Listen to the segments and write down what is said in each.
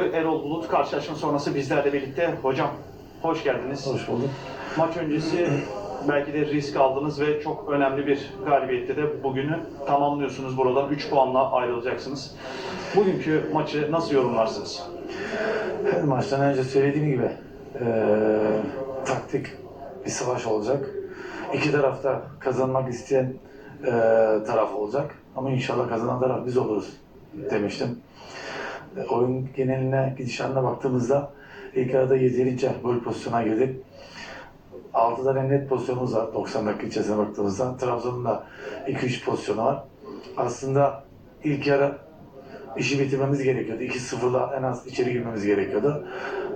Erol Bulut karşılaşma sonrası bizlerle birlikte. Hocam hoş geldiniz. Hoş bulduk. Maç öncesi belki de risk aldınız ve çok önemli bir galibiyette de bugünü tamamlıyorsunuz. Buradan 3 puanla ayrılacaksınız. Bugünkü maçı nasıl yorumlarsınız? Her maçtan önce söylediğim gibi eee, taktik bir savaş olacak. İki tarafta kazanmak isteyen eee, taraf olacak. Ama inşallah kazanan taraf biz oluruz demiştim. E, oyun geneline, gidişatına baktığımızda ilk arada yeterince gol pozisyona girdik. 6 tane net pozisyonumuz var 90 dakika içerisine baktığımızda. Trabzon'un da 2-3 pozisyonu var. Aslında ilk yarı işi bitirmemiz gerekiyordu. 2-0'la en az içeri girmemiz gerekiyordu.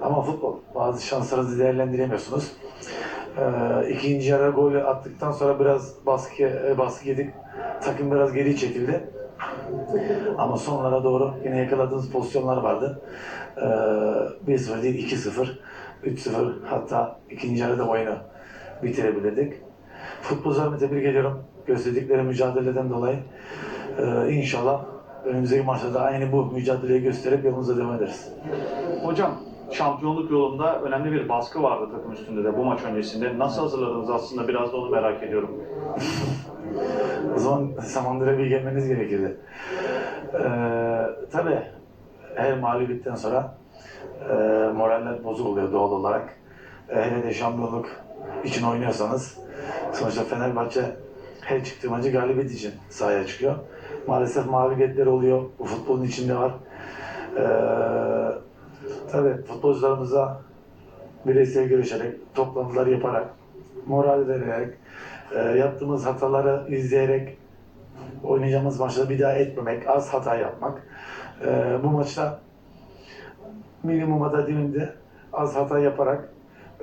Ama futbol. Bazı şanslarınızı değerlendiremiyorsunuz. Ee, ikinci yarı gol attıktan sonra biraz baskı, e, baskı yedik. Takım biraz geri çekildi. Ama sonlara doğru yine yakaladığımız pozisyonlar vardı. Ee, 1-0 değil 2-0, 3-0 hatta ikinci yarıda oyunu bitirebilirdik. Futbolcularımı tebrik ediyorum. Gösterdikleri mücadeleden dolayı. Ee, inşallah önümüzdeki maçlarda aynı bu mücadeleyi gösterip yolumuza devam ederiz. Hocam şampiyonluk yolunda önemli bir baskı vardı takım üstünde de bu maç öncesinde. Nasıl hazırladınız aslında biraz da onu merak ediyorum. O zaman Samandır'a bir gelmeniz gerekirdi. Ee, tabii her mağlubiyetten sonra e, moraller bozuk oluyor doğal olarak. E, hele de şampiyonluk için oynuyorsanız sonuçta Fenerbahçe her çıktığı maçı galibiyet için sahaya çıkıyor. Maalesef mağlubiyetler oluyor. Bu futbolun içinde var. Ee, tabii futbolcularımıza bireysel görüşerek, toplantılar yaparak, moral vererek, e, yaptığımız hataları izleyerek oynayacağımız maçları bir daha etmemek, az hata yapmak. E, bu maçta minimuma da dilimde az hata yaparak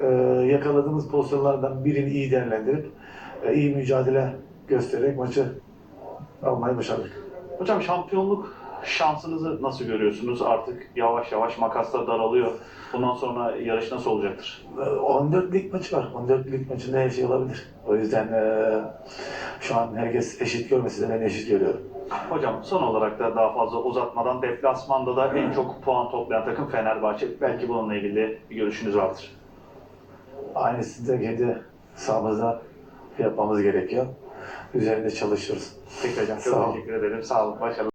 e, yakaladığımız pozisyonlardan birini iyi değerlendirip e, iyi mücadele göstererek maçı almayı başardık. Hocam şampiyonluk şansınızı nasıl görüyorsunuz? Artık yavaş yavaş makaslar daralıyor. Bundan sonra yarış nasıl olacaktır? E, 14 lig maçı var. 14 lig maçında her şey olabilir. O yüzden e, şu an herkes eşit görmese de ben eşit görüyorum. Hocam son olarak da daha fazla uzatmadan deplasmanda da en çok puan toplayan takım Fenerbahçe. Belki bununla ilgili bir görüşünüz vardır. Aynısını da kendi sahamızda yapmamız gerekiyor. Üzerinde çalışıyoruz. Peki hocam Sağ çok ol. teşekkür ederim. Sağ olun. Başarılar.